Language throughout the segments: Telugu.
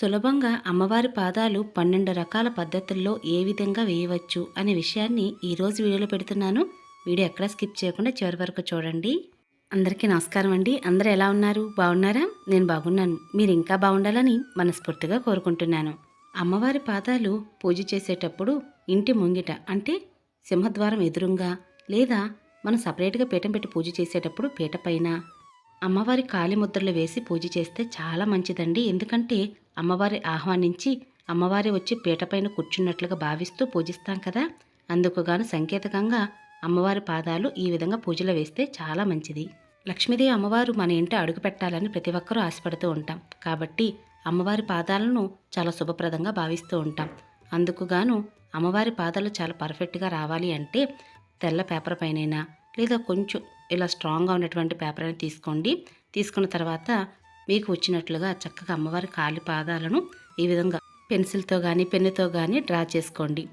సులభంగా అమ్మవారి పాదాలు పన్నెండు రకాల పద్ధతుల్లో ఏ విధంగా వేయవచ్చు అనే విషయాన్ని ఈరోజు వీడియోలో పెడుతున్నాను. వీడియో ఎక్కడ స్కిప్ చేయకుండా చివరి వరకు చూడండి. అందరికీ నమస్కారం అండి. అందరూ ఎలా ఉన్నారు? బాగున్నారా? నేను బాగున్నాను. మీరు ఇంకా బాగుండాలని మనస్ఫూర్తిగా కోరుకుంటున్నాను. అమ్మవారి పాదాలు పూజ చేసేటప్పుడు ఇంటి ముంగిట అంటే సింహద్వారం ఎదురుగా లేదా మనం సపరేట్గా పీఠం పెట్టి పూజ చేసేటప్పుడు పీట పైన అమ్మవారి కాలి ముద్రలు వేసి పూజ చేస్తే చాలా మంచిదండి. ఎందుకంటే అమ్మవారి ఆహ్వానించి అమ్మవారి వచ్చి పీటపైన కూర్చున్నట్లుగా భావిస్తూ పూజిస్తాం కదా. అందుకుగాను సంకేతకంగా అమ్మవారి పాదాలు ఈ విధంగా పూజలు వేస్తే చాలా మంచిది. లక్ష్మీదేవి అమ్మవారు మన ఇంట అడుగు పెట్టాలని ప్రతి ఒక్కరూ ఆశపడుతూ ఉంటాం. కాబట్టి అమ్మవారి పాదాలను చాలా శుభప్రదంగా భావిస్తూ ఉంటాం. అందుకుగాను అమ్మవారి పాదాలు చాలా పర్ఫెక్ట్గా రావాలి అంటే తెల్ల పేపర్ పైనైనా లేదా కొంచెం ఇలా స్ట్రాంగ్గా ఉన్నటువంటి పేపర్ అని తీసుకోండి. తీసుకున్న తర్వాత మీకు వచ్చినట్లుగా చక్కగా అమ్మవారి కాలి పాదాలను ఈ విధంగా పెన్సిల్తో కానీ పెన్నుతో కానీ డ్రా చేసుకోండి.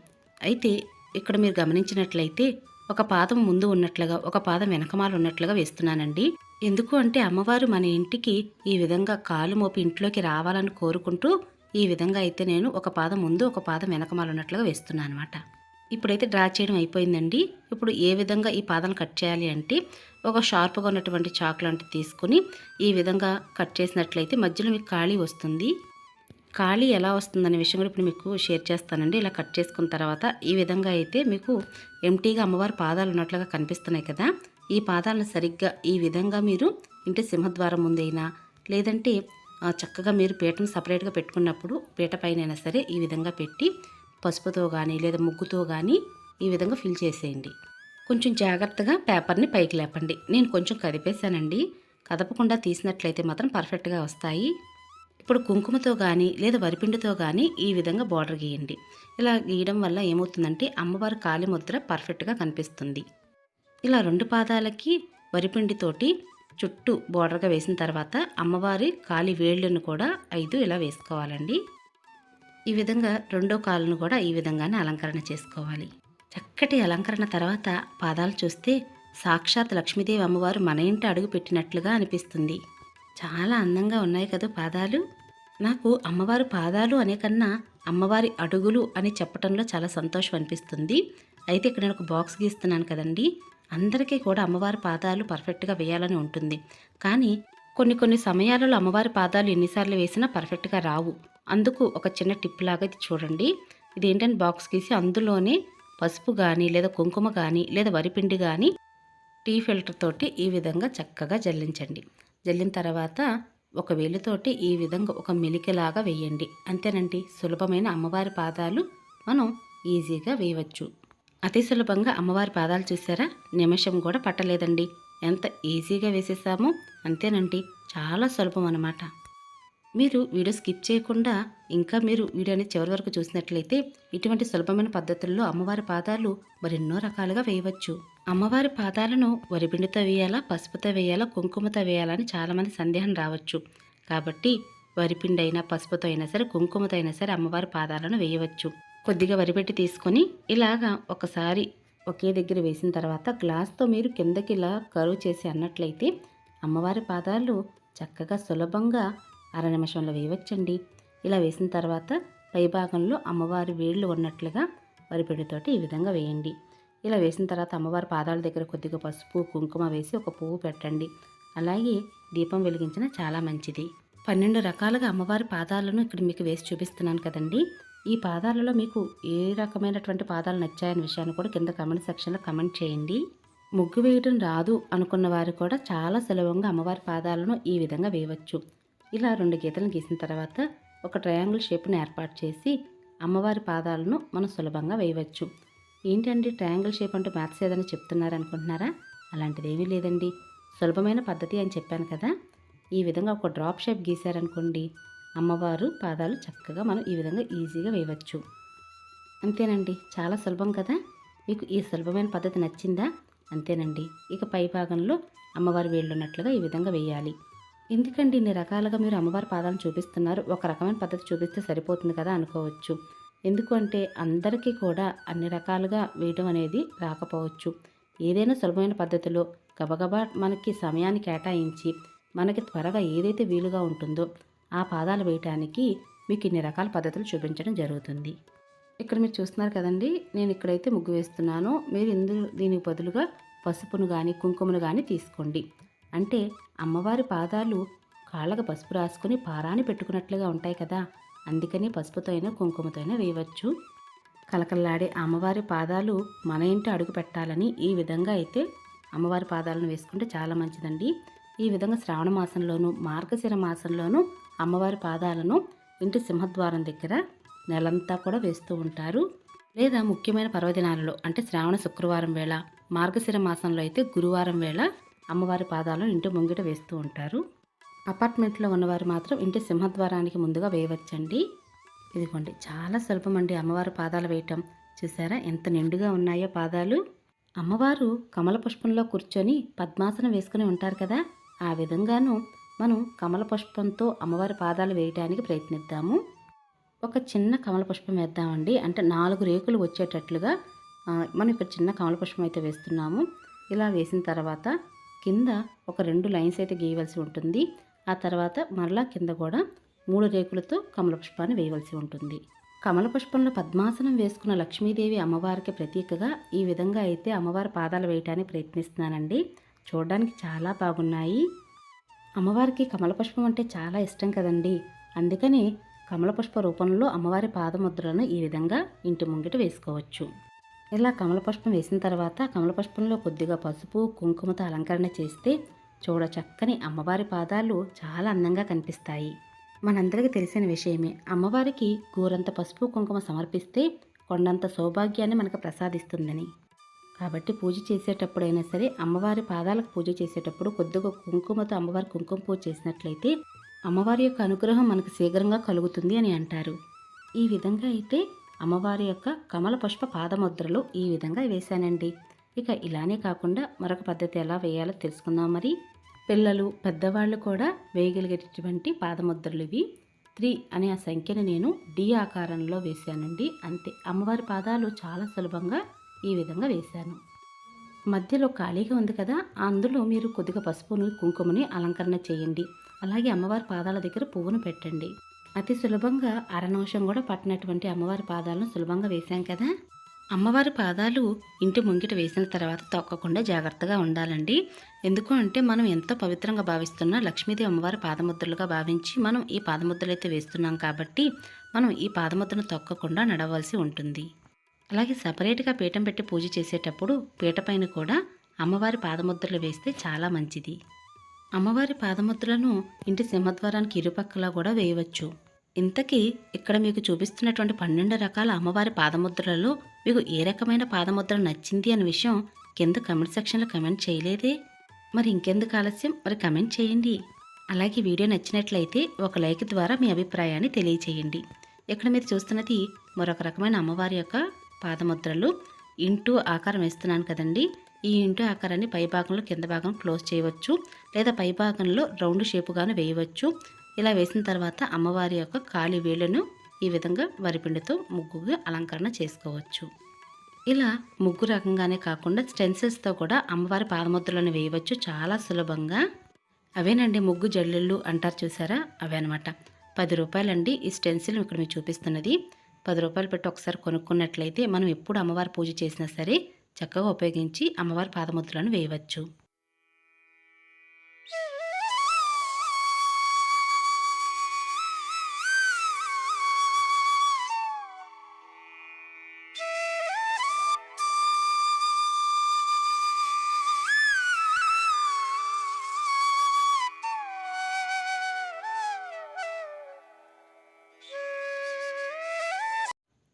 అయితే ఇక్కడ మీరు గమనించినట్లయితే ఒక పాదం ముందు ఉన్నట్లుగా ఒక పాదం వెనకమాల ఉన్నట్లుగా వేస్తున్నానండి. ఎందుకు అంటే అమ్మవారు మన ఇంటికి ఈ విధంగా కాలు మోపి ఇంట్లోకి రావాలని కోరుకుంటూ ఈ విధంగా అయితే నేను ఒక పాదం ముందు ఒక పాదం వెనకమాల ఉన్నట్లుగా వేస్తున్నాను అనమాట ఇప్పుడైతే డ్రా చేయడం అయిపోయిందండి. ఇప్పుడు ఏ విధంగా ఈ పాదాలు కట్ చేయాలి అంటే ఒక షార్ప్గా ఉన్నటువంటి చాక్ లాంటిది తీసుకుని ఈ విధంగా కట్ చేసినట్లయితే మధ్యలో మీకు ఖాళీ వస్తుంది. ఖాళీ ఎలా వస్తుందనే విషయం కూడా ఇప్పుడు మీకు షేర్ చేస్తానండి. ఇలా కట్ చేసుకున్న తర్వాత ఈ విధంగా అయితే మీకు ఎంటీగా అమ్మవారి పాదాలు ఉన్నట్లుగా కనిపిస్తున్నాయి కదా. ఈ పాదాలను సరిగ్గా ఈ విధంగా మీరు ఇంటి సింహద్వారం ముందైనా లేదంటే చక్కగా మీరు పీటను సపరేట్గా పెట్టుకున్నప్పుడు పీట పైన సరే ఈ విధంగా పెట్టి పసుపుతో కానీ లేదా ముగ్గుతో కానీ ఈ విధంగా ఫిల్ చేసేయండి. కొంచెం జాగ్రత్తగా పేపర్ని పైకి లేపండి. నేను కొంచెం కదిపేశానండి. కదపకుండా తీసినట్లయితే మాత్రం పర్ఫెక్ట్గా వస్తాయి. ఇప్పుడు కుంకుమతో కానీ లేదా వరిపిండితో కానీ ఈ విధంగా బార్డర్ గీయండి. ఇలా గీయడం వల్ల ఏమవుతుందంటే అమ్మవారి కాలి ముద్ర పర్ఫెక్ట్గా కనిపిస్తుంది. ఇలా రెండు పాదాలకి వరిపిండితోటి చుట్టూ బార్డర్గా వేసిన తర్వాత అమ్మవారి కాలి వేళ్ళను కూడా ఐదు ఇలా వేసుకోవాలండి. ఈ విధంగా రెండో కాలును కూడా ఈ విధంగానే అలంకరణ చేసుకోవాలి. చక్కటి అలంకరణ తర్వాత పాదాలు చూస్తే సాక్షాత్ లక్ష్మీదేవి అమ్మవారు మన ఇంట అడుగు పెట్టినట్లుగా అనిపిస్తుంది. చాలా అందంగా ఉన్నాయి కదా పాదాలు. నాకు అమ్మవారి పాదాలు అనే కన్నా అమ్మవారి అడుగులు అని చెప్పడంలో చాలా సంతోషం అనిపిస్తుంది. అయితే ఇక్కడ నేను ఒక బాక్స్ గీస్తున్నాను కదండి. అందరికీ కూడా అమ్మవారి పాదాలు పర్ఫెక్ట్గా వేయాలని ఉంటుంది. కానీ కొన్ని కొన్ని సమయాలలో అమ్మవారి పాదాలు ఎన్నిసార్లు వేసినా పర్ఫెక్ట్గా రావు. అందుకు ఒక చిన్న టిప్ లాగా ఇది చూడండి. ఇది ఏంటంటే బాక్స్ గీసి అందులోనే పసుపు కానీ లేదా కుంకుమ కానీ లేదా వరిపిండి కానీ టీ ఫిల్టర్ తోటి ఈ విధంగా చక్కగా జల్లించండి. జల్లిన తర్వాత ఒక వేలుతోటి ఈ విధంగా ఒక మెలికలాగా వేయండి. అంతేనండి. సులభమైన అమ్మవారి పాదాలు మనం ఈజీగా వేయవచ్చు. అతి సులభంగా అమ్మవారి పాదాలు చూసారా? నిమిషం కూడా పట్టలేదండి. ఎంత ఈజీగా వేసేసామో అంతేనండి. చాలా సులభం అన్నమాట. మీరు వీడియో స్కిప్ చేయకుండా ఇంకా మీరు వీడియోని చివరి వరకు చూసినట్లయితే ఇటువంటి సులభమైన పద్ధతుల్లో అమ్మవారి పాదాలు మరెన్నో రకాలుగా వేయవచ్చు. అమ్మవారి పాదాలను వరిపిండితో వేయాలా పసుపుతో వేయాలా కుంకుమతో వేయాలా అని చాలామంది సందేహం రావచ్చు. కాబట్టి వరిపిండి అయినా పసుపుతో అయినా సరే కుంకుమతో అయినా సరే అమ్మవారి పాదాలను వేయవచ్చు. కొద్దిగా వరిపెట్టి తీసుకొని ఇలాగా ఒకసారి ఒకే దగ్గర వేసిన తర్వాత గ్లాస్తో మీరు కిందకి ఇలా కరువు చేసి అన్నట్లయితే అమ్మవారి పాదాలు చక్కగా సులభంగా అర నిమిషంలో వేయవచ్చండి. ఇలా వేసిన తర్వాత పై భాగంలో అమ్మవారి వేళ్ళు ఉన్నట్లుగా వరిపిండితోటి ఈ విధంగా వేయండి. ఇలా వేసిన తర్వాత అమ్మవారి పాదాల దగ్గర కొద్దిగా పసుపు కుంకుమ వేసి ఒక పువ్వు పెట్టండి. అలాగే దీపం వెలిగించిన చాలా మంచిది. పన్నెండు రకాలుగా అమ్మవారి పాదాలను ఇక్కడ మీకు వేసి చూపిస్తున్నాను కదండి. ఈ పాదాలలో మీకు ఏ రకమైనటువంటి పాదాలు నచ్చాయనే విషయాన్ని కూడా కింద కమెంట్ సెక్షన్లో కమెంట్ చేయండి. ముగ్గు వేయడం రాదు అనుకున్న వారు కూడా చాలా సులభంగా అమ్మవారి పాదాలను ఈ విధంగా వేయవచ్చు. ఇలా రెండు గీతలను గీసిన తర్వాత ఒక ట్రయాంగిల్ షేప్ని ఏర్పాటు చేసి అమ్మవారి పాదాలను మనం సులభంగా వేయవచ్చు. ఏంటండి ట్రయాంగిల్ షేప్ అంటూ మ్యాథ్స్ ఏదైనా చెప్తున్నారనుకుంటున్నారా? అలాంటిది ఏమీ లేదండి. సులభమైన పద్ధతి అని చెప్పాను కదా. ఈ విధంగా ఒక డ్రాప్ షేప్ గీశారనుకోండి అమ్మవారు పాదాలు చక్కగా మనం ఈ విధంగా ఈజీగా వేయవచ్చు. అంతేనండి. చాలా సులభం కదా. మీకు ఈ సులభమైన పద్ధతి నచ్చిందా? అంతేనండి. ఇక పై భాగంలో అమ్మవారి వేళ్ళు ఉన్నట్లుగా ఈ విధంగా వేయాలి. ఎందుకండి ఇన్ని రకాలుగా మీరు అమ్మవారి పాదాలను చూపిస్తున్నారు? ఒక రకమైన పద్ధతి చూపిస్తే సరిపోతుంది కదా అనుకోవచ్చు. ఎందుకంటే అందరికీ కూడా అన్ని రకాలుగా వేయడం అనేది రాకపోవచ్చు. ఏదైనా సులభమైన పద్ధతిలో గబగబా మనకి సమయాన్ని కేటాయించి మనకి త్వరగా ఏదైతే వీలుగా ఉంటుందో ఆ పాదాలు వేయటానికి మీకు ఇన్ని రకాల పద్ధతులు చూపించడం జరుగుతుంది. ఇక్కడ మీరు చూస్తున్నారు కదండి నేను ఇక్కడైతే ముగ్గు వేస్తున్నాను. మీరు ఇందు దీనికి బదులుగా పసుపును కానీ కుంకుమను కానీ తీసుకోండి. అంటే అమ్మవారి పాదాలు కాళ్ళకు పసుపు రాసుకొని పారాని పెట్టుకున్నట్లుగా ఉంటాయి కదా. అందుకని పసుపుతో అయినా కుంకుమతో అయినా వేయవచ్చు. కలకల్లాడే అమ్మవారి పాదాలు మన ఇంటి అడుగు పెట్టాలని ఈ విధంగా అయితే అమ్మవారి పాదాలను వేసుకుంటే చాలా మంచిదండి. ఈ విధంగా శ్రావణ మాసంలోను మార్గశిర మాసంలోనూ అమ్మవారి పాదాలను ఇంటి సింహద్వారం దగ్గర నెలంతా కూడా వేస్తూ ఉంటారు. లేదా ముఖ్యమైన పర్వదినాలలో అంటే శ్రావణ శుక్రవారం వేళ మార్గశిర మాసంలో అయితే గురువారం వేళ అమ్మవారి పాదాలను ఇంటి ముంగిట వేస్తూ ఉంటారు. అపార్ట్మెంట్లో ఉన్నవారు మాత్రం ఇంటి సింహద్వారానికి ముందుగా వేయవచ్చండి. ఇదిగోండి చాలా సులభం అండి అమ్మవారి పాదాలు వేయటం. చూసారా ఎంత నిండుగా ఉన్నాయో పాదాలు. అమ్మవారు కమల పుష్పంలో కూర్చొని పద్మాసనం వేసుకుని ఉంటారు కదా. ఆ విధంగాను మనం కమల పుష్పంతో అమ్మవారి పాదాలు వేయటానికి ప్రయత్నిద్దాము. ఒక చిన్న కమల పుష్పం వేద్దామండి. అంటే నాలుగు రేకులు వచ్చేటట్లుగా మనం ఇక్కడ చిన్న కమల పుష్పం అయితే వేస్తున్నాము. ఇలా వేసిన తర్వాత కింద ఒక రెండు లైన్స్ అయితే గీయవలసి ఉంటుంది. ఆ తర్వాత మరలా కింద కూడా మూడు రేకులతో కమల పుష్పాన్ని వేయవలసి ఉంటుంది. కమల పుష్పంలో పద్మాసనం వేసుకున్న లక్ష్మీదేవి అమ్మవారికి ప్రతీకగా ఈ విధంగా అయితే అమ్మవారి పాదాలు వేయటానికి ప్రయత్నిస్తున్నానండి. చూడడానికి చాలా బాగున్నాయి. అమ్మవారికి కమల పుష్పం అంటే చాలా ఇష్టం కదండి. అందుకని కమల పుష్ప రూపంలో అమ్మవారి పాదముద్రలను ఈ విధంగా ఇంటి ముంగిట వేసుకోవచ్చు. ఇలా కమల పుష్పం వేసిన తర్వాత కమల పుష్పంలో కొద్దిగా పసుపు కుంకుమతో అలంకరణ చేస్తే చూడ చక్కని అమ్మవారి పాదాలు చాలా అందంగా కనిపిస్తాయి. మనందరికీ తెలిసిన విషయమే అమ్మవారికి గోరంత పసుపు కుంకుమ సమర్పిస్తే కొండంత సౌభాగ్యాన్ని మనకు ప్రసాదిస్తుందని. కాబట్టి పూజ చేసేటప్పుడైనా సరే అమ్మవారి పాదాలకు పూజ చేసేటప్పుడు కొద్దిగా కుంకుమతో అమ్మవారి కుంకుమ పూజ చేసినట్లయితే అమ్మవారి యొక్క అనుగ్రహం మనకు శీఘ్రంగా కలుగుతుంది అని అంటారు. ఈ విధంగా అయితే అమ్మవారి యొక్క కమల పుష్ప పాదముద్రలు ఈ విధంగా వేశానండి. ఇక ఇలానే కాకుండా మరొక పద్ధతి ఎలా వేయాలో తెలుసుకుందాం మరి. పిల్లలు పెద్దవాళ్ళు కూడా వేయగలిగేటటువంటి పాదముద్రలు ఇవి. త్రీ అనే ఆ సంఖ్యను నేను డి ఆకారంలో వేశానండి. అంతే అమ్మవారి పాదాలు చాలా సులభంగా ఈ విధంగా వేశాను. మధ్యలో ఖాళీగా ఉంది కదా అందులో మీరు కొద్దిగా పసుపును కుంకుమని అలంకరణ చేయండి. అలాగే అమ్మవారి పాదాల దగ్గర పువ్వును పెట్టండి. అతి సులభంగా అరనిమిషం కూడా పట్టినటువంటి అమ్మవారి పాదాలను సులభంగా వేశాం కదా. అమ్మవారి పాదాలు ఇంటి ముంగిట వేసిన తర్వాత తొక్కకుండా జాగ్రత్తగా ఉండాలండి. ఎందుకు అంటే మనం ఎంతో పవిత్రంగా భావిస్తున్న లక్ష్మీదేవి అమ్మవారి పాదముద్రలుగా భావించి మనం ఈ పాదముద్రలు అయితే వేస్తున్నాం కాబట్టి మనం ఈ పాదముద్రను తొక్కకుండా నడవలసి ఉంటుంది. అలాగే సపరేట్గా పీఠం పెట్టి పూజ చేసేటప్పుడు పీట పైన కూడా అమ్మవారి పాదముద్రలు వేస్తే చాలా మంచిది. అమ్మవారి పాదముద్రలను ఇంటి సింహద్వారానికి ఇరుపక్కలా కూడా వేయవచ్చు. ఇంతకీ ఇక్కడ మీకు చూపిస్తున్నటువంటి పన్నెండు రకాల అమ్మవారి పాదముద్రలలో మీకు ఏ రకమైన పాదముద్ర నచ్చింది అనే విషయం కింద కమెంట్ సెక్షన్లో కమెంట్ చేయలేదే. మరి ఇంకెందుకు ఆలస్యం? మరి కమెంట్ చేయండి. అలాగే వీడియో నచ్చినట్లయితే ఒక లైక్ ద్వారా మీ అభిప్రాయాన్ని తెలియచేయండి. ఇక్కడ మీరు చూస్తున్నది మరొక రకమైన అమ్మవారి యొక్క పాదముద్రలు. ఇంటూ ఆకారం వేస్తున్నాను కదండి. ఈ ఇంటూ ఆకారాన్ని పై భాగంలో కింద భాగం క్లోజ్ చేయవచ్చు. లేదా పై భాగంలో రౌండ్ షేపుగాను వేయవచ్చు. ఇలా వేసిన తర్వాత అమ్మవారి యొక్క కాలి వేళ్ళను ఈ విధంగా వరిపిండితో ముగ్గుగా అలంకరణ చేసుకోవచ్చు. ఇలా ముగ్గు రకంగానే కాకుండా స్టెన్సిల్స్తో కూడా అమ్మవారి పాదముద్రలను వేయవచ్చు. చాలా సులభంగా. అవేనండి ముగ్గు జల్లుళ్ళు అంటారు చూసారా? అవే అనమాట పది రూపాయలండి ఈ స్టెన్సిల్ ఇక్కడ మీకు చూపిస్తున్నది. పది రూపాయలు పెట్టి ఒకసారి కొనుక్కున్నట్లయితే మనం ఎప్పుడు అమ్మవారి పూజ చేసినా సరే చక్కగా ఉపయోగించి అమ్మవారి పాదముద్రలను వేయవచ్చు.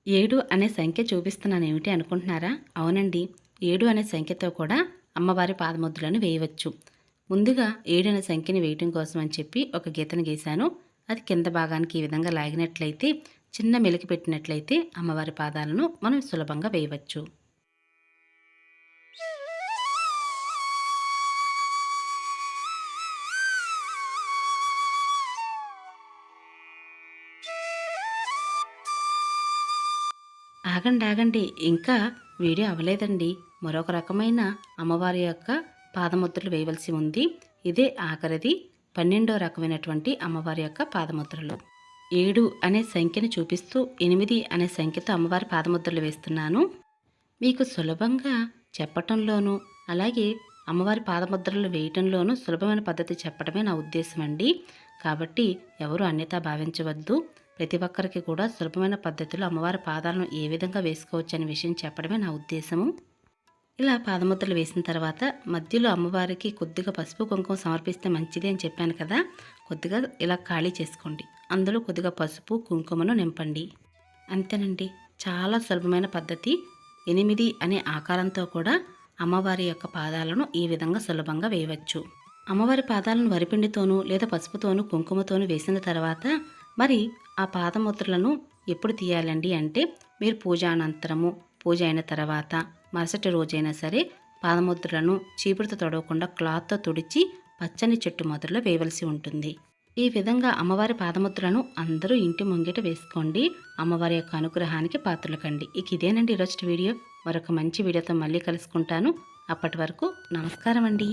ఏడు అనే సంఖ్య చూపిస్తున్నాను ఏమిటి అనుకుంటున్నారా? అవునండి. ఏడు అనే సంఖ్యతో కూడా అమ్మవారి పాదముద్రలను వేయవచ్చు. ముందుగా ఏడు అనే సంఖ్యని వేయటం కోసం అని చెప్పి ఒక గీతను గీశాను. అది కింద భాగానికి ఈ విధంగా లాగినట్లయితే చిన్న మెలికి పెట్టినట్లయితే అమ్మవారి పాదాలను మనం సులభంగా వేయవచ్చు. ఆగండి ఆగండి ఇంకా వీడియో అవ్వలేదండి మరొక రకమైన అమ్మవారి యొక్క పాదముద్రలు వేయవలసి ఉంది. ఇదే ఆఖరిది పన్నెండో రకమైనటువంటి అమ్మవారి యొక్క పాదముద్రలు. ఏడు అనే సంఖ్యను చూపిస్తూ ఎనిమిది అనే సంఖ్యతో అమ్మవారి పాదముద్రలు వేస్తున్నాను. మీకు సులభంగా చెప్పటంలోనూ అలాగే అమ్మవారి పాదముద్రలు వేయటంలోనూ సులభమైన పద్ధతి చెప్పడమే నా ఉద్దేశం అండి కాబట్టి ఎవరు అన్యతా భావించవద్దు. ప్రతి ఒక్కరికి కూడా సులభమైన పద్ధతిలో అమ్మవారి పాదాలను ఏ విధంగా వేసుకోవచ్చు అనే విషయం చెప్పడమే నా ఉద్దేశము. ఇలా పాదముద్రలు వేసిన తర్వాత మధ్యలో అమ్మవారికి కొద్దిగా పసుపు కుంకుమ సమర్పిస్తే మంచిది అని చెప్పాను కదా కొద్దిగా ఇలా ఖాళీ చేసుకోండి. అందులో కొద్దిగా పసుపు కుంకుమను నింపండి. అంతేనండి. చాలా సులభమైన పద్ధతి. ఎనిమిది అనే ఆకారంతో కూడా అమ్మవారి యొక్క పాదాలను ఈ విధంగా సులభంగా వేయవచ్చు. అమ్మవారి పాదాలను వరిపిండితోనూ లేదా పసుపుతోనూ కుంకుమతోనూ వేసిన తర్వాత మరి ఆ పాదముద్రలను ఎప్పుడు తీయాలండి అంటే మీరు పూజ అనంతరము పూజ అయిన తర్వాత మరుసటి రోజైనా సరే పాదముద్రలను చీపురుతో తొడవకుండా క్లాత్తో తుడిచి పచ్చని చెట్టు మొదట్లో వేయవలసి ఉంటుంది. ఈ విధంగా అమ్మవారి పాదముద్రలను అందరూ ఇంటి ముంగిట వేసుకోండి. అమ్మవారి యొక్క అనుగ్రహానికి పాత్రలు కండి ఇక ఇదేనండి ఈరోజు వీడియో. మరొక మంచి వీడియోతో మళ్ళీ కలుసుకుంటాను. అప్పటి వరకు నమస్కారం అండి